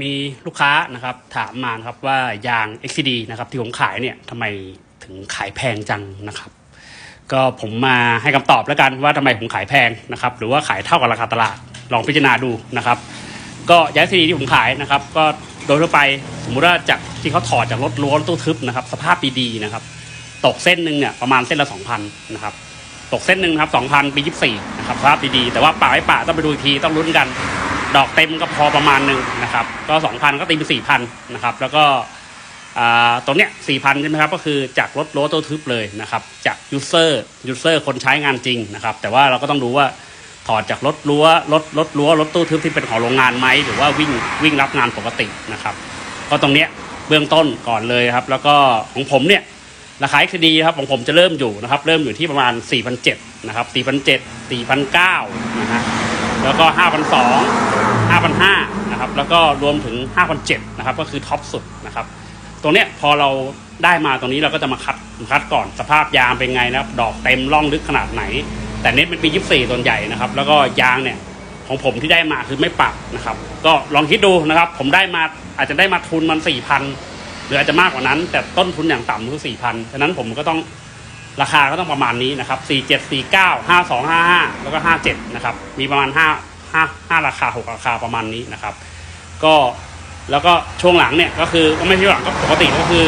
มีลูกค้านะครับถามมานะครับว่ายาง XCD นะครับที่ผมขายเนี่ยทำไมถึงขายแพงจังนะครับ ก็ผมมาให้คำตอบแล้วกันว่าทำไมผมขายแพงนะครับหรือว่าขายเท่ากับราคาตลาดลองพิจารณาดูนะครับ ก็ยาง XCD ที่ผมขายนะครับ ก็โดยทั่วไปสมมุติว่าจากที่เขาถอดจากรถล้วนตู้ทึบนะครับ สภาพดีๆนะครับ ตกเส้นหนึ่งเนี่ยประมาณเส้นละสองพันนะครับตกเส้นหนึ่งครับสองพันปียี่สี่นะครับสภาพดีๆแต่ว่าป่าไม่ป่าต้องไปดูอีกทีต้องลุ้นกัน ดอกเต็มก็พอประมาณหนึ่งนะครับ ก็สองพันก็ตีเป็นสี่พันนะครับ แล้วก็ตรงเนี้ยสี่พันใช่ไหมครับ ก็คือจากรถโรตัวทึบเลยนะครับ จากยูเซอร์ยูเซอร์คนใช้งานจริงนะครับ แต่ว่าเราก็ต้องดูว่าถอดจากรถรั้วรถรถรั้วรถตู้ทึบที่เป็นของโรงงานไหมหรือว่าวิ่งวิ่งรับงานปกตินะครับ ก็ตรงเนี้ยเบื้องต้นก่อนเลยครับ แล้วก็ของผมเนี่ยราคา XD ครับของผมจะเริ่มอยู่นะครับ เริ่มอยู่ที่ประมาณ4,700นะครับ4,700 4,900นะฮะแล้วก็ 5,200 5,500นะครับ แล้วก็รวมถึง5,700นะครับก็คือท็อปสุดนะครับตรงเนี้ยพอเราได้มาตรงนี้เราก็จะมาคัดคัดก่อนสภาพยางเป็นไงนะครับ ดอกเต็มร่องลึกขนาดไหน แต่เน็ตเป็นปี 24ตัวใหญ่นะครับ แล้วก็ยางเนี่ยของผมที่ได้มาคือไม่ปรับนะครับ ก็ลองคิดดูนะครับ ผมได้มาอาจจะได้มาทุนมันสี่พันหรืออาจจะมากกว่านั้น แต่ต้นทุนอย่างต่ำคือสี่พันฉะนั้นผมก็ต้องราคาก็ต้องประมาณนี้นะครับสี่เจ็ดสี่เก้าห้าสองห้าห้าแล้วก็ห้าเจ็ดนะครับ มีประมาณห้าห้าห้าราคาหกราคาประมาณนี้นะครับ ก็แล้วก็ช่วงหลังเนี่ยก็คือก็ไม่ใช่หลังก็ปกติก็คือ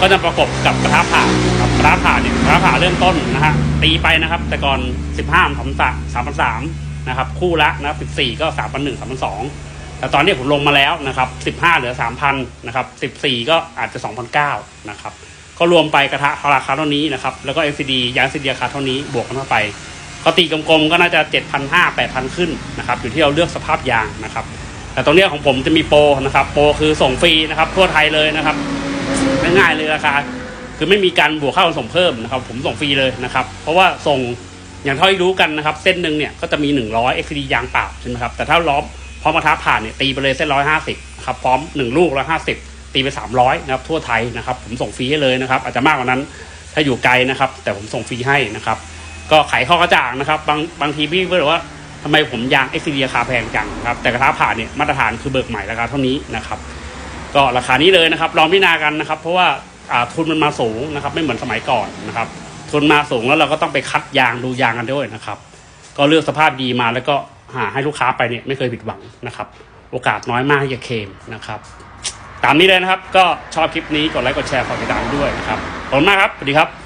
ก็จะประกบกับกระทะผ่าครับกระทะผ่าเนี่ยกระทะผ่าเริ่มต้นนะฮะตีไปนะครับ แต่ก่อนสิบห้าสามสามสามพันสามนะครับ คู่ละนะสิบสี่ก็สามพันหนึ่งสามพันสองแต่ตอนนี้ผมลงมาแล้วนะครับสิบห้าเหลือสามพันนะครับสิบสี่ก็อาจจะสองพันเก้านะครับก็รวมไปกระทะราคาเท่านี้นะครับแล้วก็ LCD ยาง LCD ราคาเท่านี้บวกกันเข้าไปก็ตีกลมๆก็น่าจะเจ็ดพันห้าแปดพันขึ้นนะครับอยู่ที่เราเลือกสภาพยางนะครับ แต่ตรงเนี้ยของผมจะมีโปรนะครับ โปรคือส่งฟรีนะครับทั่วไทยเลยนะครับง่ายๆเลยราคาคือไม่มีการบวกค่าขนส่งเพิ่มนะครับ ผมส่งฟรีเลยนะครับ เพราะว่าส่งอย่างเท่าที่รู้กันนะครับ เส้นหนึ่งเนี่ยก็จะมี 100 XD ยางเปล่าใช่ไหมครับแต่ถ้าล้อมพร้อมกระทะผ่านเนี่ยตีไปเลยเส้น150ครับพร้อม1ลูก150ตีไป300นะครับทั่วไทยนะครับ ผมส่งฟรีให้เลยนะครับ อาจจะมากกว่านั้นถ้าอยู่ไกลนะครับ แต่ผมส่งฟรีให้นะครับ ก็ไขข้อกระจ่างนะครับ บางบางทีพี่เพื่อนว่า ทำไมผมยาง XD ราคาแพงจังครับ แต่กระทะผ่านเนี่ยมาตรฐานคือเบิกใหม่ราคาเท่านี้นะครับ ก็ราคานี้เลยนะครับ ลองพิจารณากันนะครับ เพราะว่าทุนมันมาสูงนะครับ ไม่เหมือนสมัยก่อนนะครับทุนมาสูงแล้วเราก็ต้องไปคัดยางดูยางกันด้วยนะครับ ก็เลือกสภาพดีมาแล้วก็หาให้ลูกค้าไปเนี่ยไม่เคยผิดหวังนะครับ โอกาสน้อยมากที่จะเคมนะครับตามนี้เลยนะครับ ก็ชอบคลิปนี้กดไลค์กดแชร์ฝากติดตามด้วยนะครับขอบคุณมากครับสวัสดีครับ